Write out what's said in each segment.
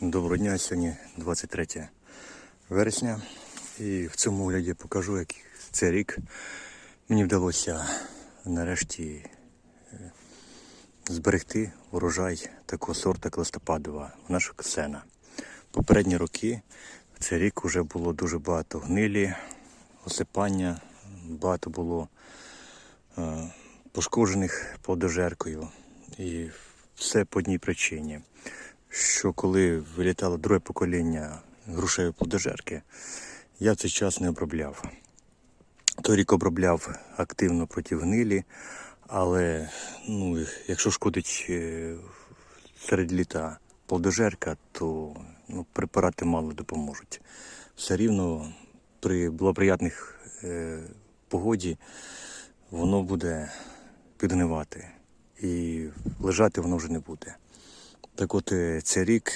Доброго дня, сьогодні 23 вересня. І в цьому огляді покажу, як цей рік мені вдалося нарешті е, зберегти урожай такого сорту, як листопадова, наша ксена. Попередні роки в цей рік вже було дуже багато гнилі, осипання, багато було е, пошкоджених плодожеркою. І все по одній причині. Що коли вилітало друге покоління грушевої плодожерки, я цей час не обробляв. Той рік обробляв активно проти гнилі, але ну, якщо шкодить е, серед літа плодожерка, то ну, препарати мало допоможуть. Все рівно при благоприятних е, погоді воно буде підгнивати і лежати воно вже не буде. Так от е, цей рік,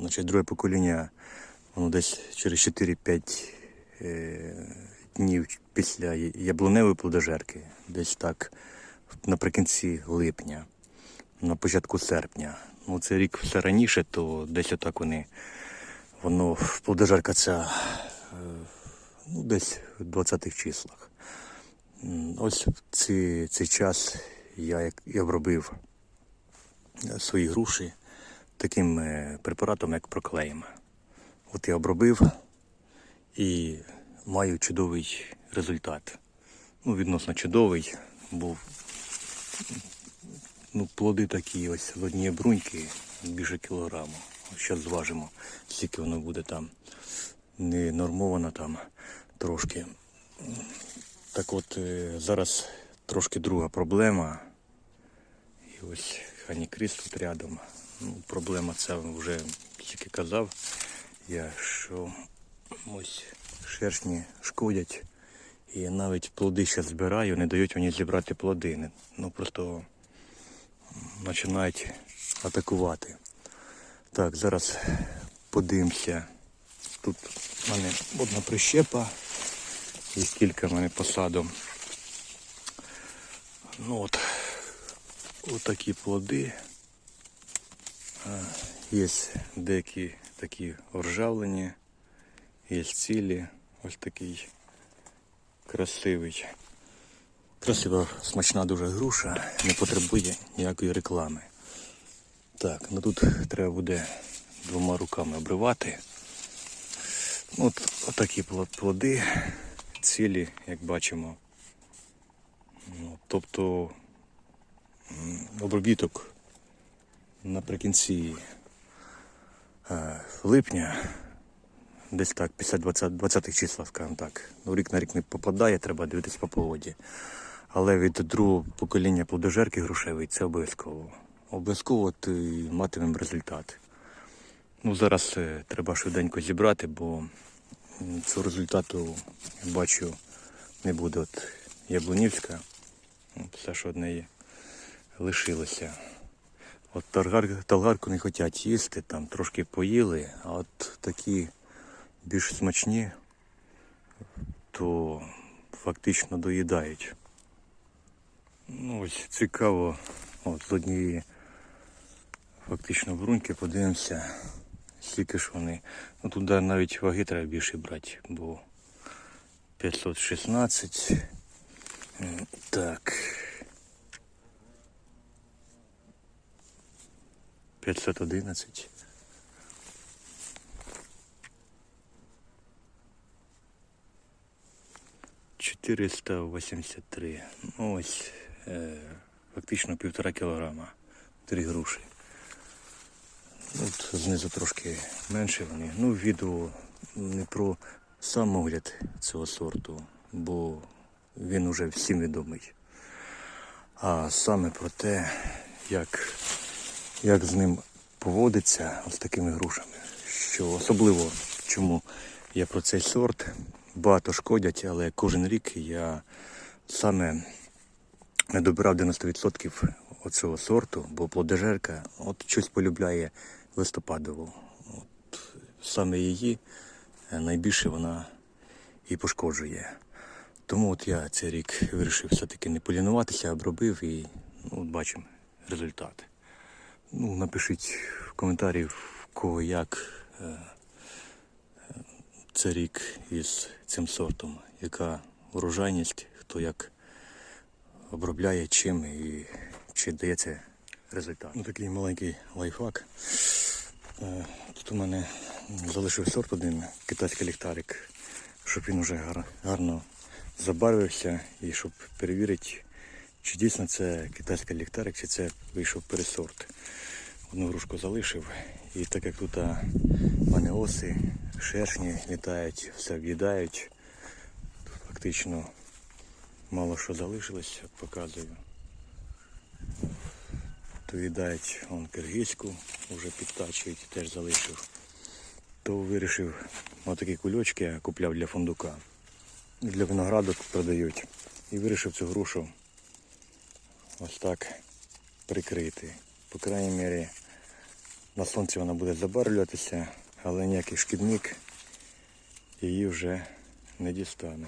значить, друге покоління, воно десь через 4-5 е, днів після яблуневої плодожерки, десь так наприкінці липня, на початку серпня. Ну, цей рік все раніше, то десь отак вони, воно плодожерка ця е, ну, десь в 20-х числах. Ось в ці, цей час я і обробив свої груші таким е, препаратом, як проклеїм. От я обробив і маю чудовий результат. Ну, відносно чудовий, бо ну, плоди такі ось з однієї бруньки більше кілограму. Зараз зважимо, скільки воно буде там. Не нормовано там трошки. Так от е, зараз трошки друга проблема. Ось Ханікрис тут рядом. Ну, проблема це вже тільки казав. Я що ось шершні шкодять. І навіть плоди ще збираю, не дають мені зібрати плоди. Ну просто починають атакувати. Так, зараз подивимося. Тут в мене одна прищепа і кілька в мене посадом. Ну от, отакі плоди. Є деякі такі оржавлені, є цілі, ось такий красивий. Красива, смачна дуже груша, не потребує ніякої реклами. Так, ну тут треба буде двома руками обривати. Ну, От отакі плоди, цілі, як бачимо. Ну, тобто обробіток наприкінці е, липня, десь так, після 20, 20-х числа, скажімо так. Ну, рік на рік не попадає, треба дивитися по погоді. Але від другого покоління плодожерки грушевої це обов'язково. Обов'язково ти матимемо результат. Ну, зараз е, треба швиденько зібрати, бо цього результату бачу не буде. От Яблунівська, все, що від неї лишилося. От талгарку не хочуть їсти, там трошки поїли, а от такі більш смачні, то фактично доїдають. Ну, ось цікаво, от з однієї фактично бруньки подивимося, скільки ж вони. Ну тут навіть ваги треба більше брати, бо 516. Так. 511. Чотириста вісімдесят три. Ну ось е, фактично півтора кілограма. Три груші. От знизу трошки менше вони. Ну, відео не про сам огляд цього сорту, бо він уже всім відомий. А саме про те, як, як з ним поводиться з такими грушами. Що особливо чому я про цей сорт багато шкодять, але кожен рік я саме не добирав 90% оцього сорту, бо плодожерка от щось полюбляє листопадову. От саме її е, найбільше вона і пошкоджує. Тому от я цей рік вирішив все-таки не полінуватися, обробив і ну, от бачимо результат. Ну, напишіть в коментарі, в кого як е, це рік із цим сортом, яка урожайність, хто як обробляє чим і чи дається результат. Ну, такий маленький лайфхак. Е, Тут у мене залишив сорт один китайський ліхтарик, щоб він уже гар- гарно забарвився і щоб перевірити, чи дійсно це китайський ліхтарик, чи це вийшов пересорт. Одну грушку залишив. І так як тут а, в мене оси, шершні літають, все в'їдають, фактично мало що залишилось, показую. То в'їдають он киргизьку, вже підтачують, теж залишив. То вирішив отакі кульочки я купляв для фундука. Для винограду продають. І вирішив цю грушу ось так прикрити. По крайній мірі на сонці вона буде забарвлюватися, але ніякий шкідник її вже не дістане.